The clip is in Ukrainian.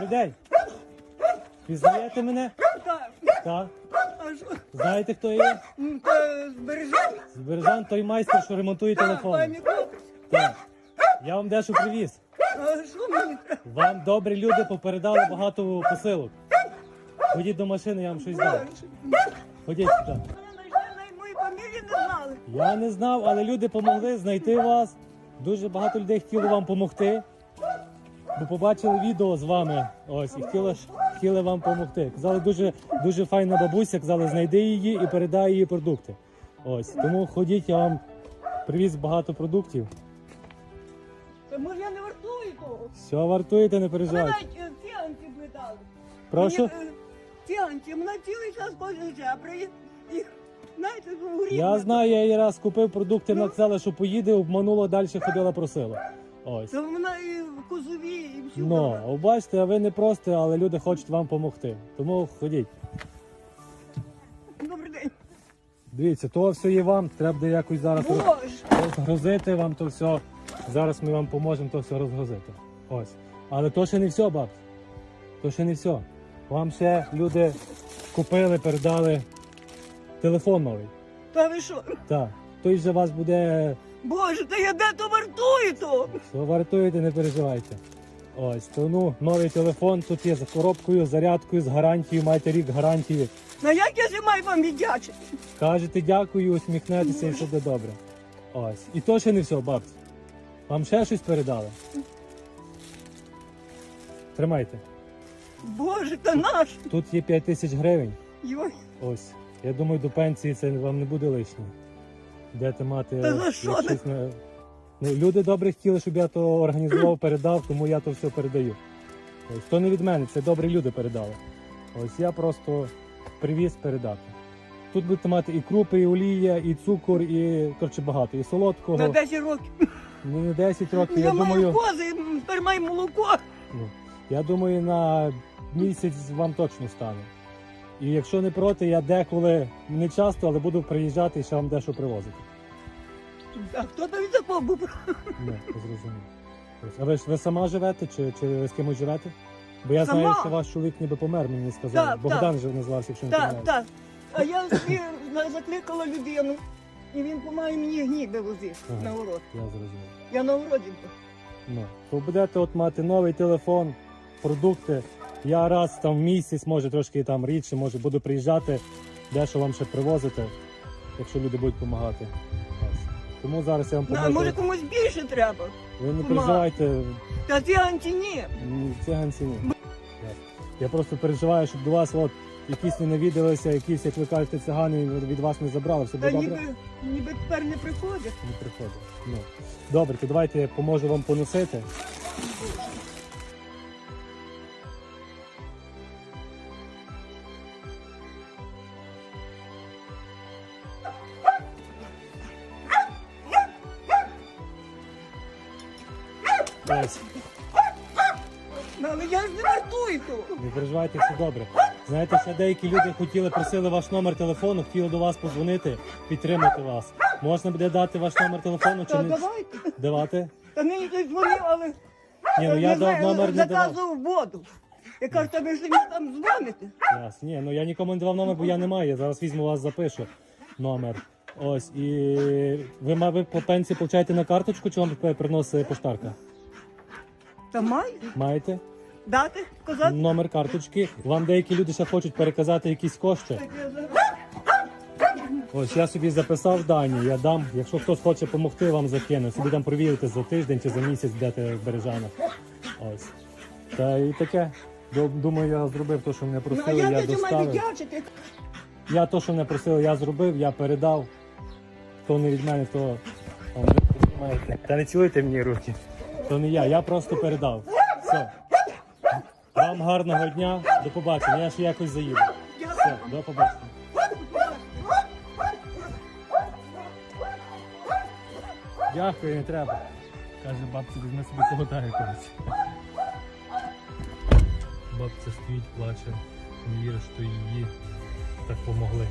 Добрий. Пізнаєте мене? Так? Знаєте, хто я є? Ну, то збережемо. З той майстер, що ремонтує Так, телефони. Так. Я вам дещо привіз. Вам добрі люди попередали багато посилок. Ходіть до машини, я вам щось дам. Ходіть сюди. Мене навіть не знали. Я не знав, але люди допомогли знайти вас. Дуже багато людей хотіло вам допомогти. Бо побачили відео з вами. Ось і хотіли, хотіли вам допомогти. Казали, дуже, дуже файна бабуся, казали, знайди її і передай її продукти. Ось. Тому ходіть, я вам привіз багато продуктів. Та може я не вартую того. Все вартуєте, не переживайте. навіть е, ці анті би дали. Прошу. Е, анті, мене цілий час кожен їх, знаєте. Я знаю, я її раз купив продукти, вона казала, що поїде, обманула, далі ходила, просила. Ось. То вона і в козові, і всю. Ну, а бачите, а ви не просто, але люди хочуть вам допомогти. Тому ходіть. Добрий день. Дивіться, то все є вам, треба буде якось зараз роз- Боже. розгрузити вам то все. Зараз ми вам поможемо то все розгрузити. Ось. Але то ще не все, баб. То ще не все. Вам ще люди купили, передали телефон новий. Та ви що? Так. Той же вас буде Боже, та я де то вартую то? Що вартуєте, не переживайте. Ось, то ну, новий телефон тут є за коробкою, зарядкою, з гарантією, маєте рік гарантії. На як я ще маю вам віддячити? Кажете дякую, усміхнетеся і все буде добре. Ось. І то ще не все, бабці. Вам ще щось передали? Тримайте. Боже, та наш. Тут є 5 тисяч гривень. Йой. Ось. Я думаю, до пенсії це вам не буде лишнє. Будете мати. Та за що ти? щось Ну, люди добре хотіли, щоб я то організував, передав, тому я то все передаю. Ось то не від мене, це добрі люди передали. Ось я просто привіз передати. Тут будете мати і крупи, і олія, і цукор, і коротше багато, і солодкого. На 10 років. Ну, не 10 років. Я, Я маю думаю, кози, тепер маю молоко. ну, я думаю, на місяць вам точно стане. І якщо не проти, я деколи не часто, але буду приїжджати і ще вам дещо привозити. А хто тобі такого був? Не, зрозумів. Ось. А ви ж ви сама живете чи, чи ви з кимось живете? Бо я знаю, що ваш чоловік ніби помер, мені сказали. Так, Богдан же назвався, якщо не Так, помиляюсь. так. А я собі закликала людину, і він помагає мені гніби возити Ага. на город. Я зрозумів. Я на городі. була. Ну, то будете от мати новий телефон, продукти. Я раз там в місяць, може трошки там рідше, може буду приїжджати, дещо вам ще привозити, якщо люди будуть допомагати. Тому зараз я вам а поможу. може комусь більше треба. Ви не переживайте, Та ці анті ні. ні, циганці ні. Я просто переживаю, щоб до вас от якісь не навідалися, якісь, як ви кажете, цигани від вас не забрали, все Та буде добре? ніби, ніби тепер не приходять. Не приходить. Ну. Добре, то давайте я поможу вам поносити. Ось, Ну, Але я ж не не переживайте, все добре. Знаєте, ще деякі люди хотіли, просили ваш номер телефону, хотіли до вас подзвонити, підтримати вас. Можна буде дати ваш номер телефону чи Та не давайте. давати? Та нині хтось дзвонив, але Ні, ну я не дав знаю, номер не давав. заказував воду. Я кажу, та ви ж мені там дзвоните. Ясно. Ні, ну я нікому не давав номер, бо я не маю. Я зараз візьму вас, запишу номер. Ось, і ви, мабуть, по пенсії получаєте на карточку, чи вам приносить поштарка? Та маю. Маєте? Дати? Казати? Номер карточки. Вам деякі люди ще хочуть переказати якісь кошти. Ось я собі записав дані, я дам. Якщо хтось хоче допомогти, вам закину. Собі там провірити за тиждень чи за місяць, де ти в Бережанах. Ось. Та і таке. Думаю, я зробив те, що мене Ну, а просили, я я доставив. Я то, що мене просили, я зробив, я передав. Хто не від мене, то там ви розумієте. Та не цілуйте мені руки. То не я, я просто передав. Все. Вам гарного дня, до побачення. Я ще якось заїду. Все, до побачення. Дякую, не треба. Каже, бабці, візьми собі когота якогось. Бабця стоїть, плаче, не вірить, що її так помогли.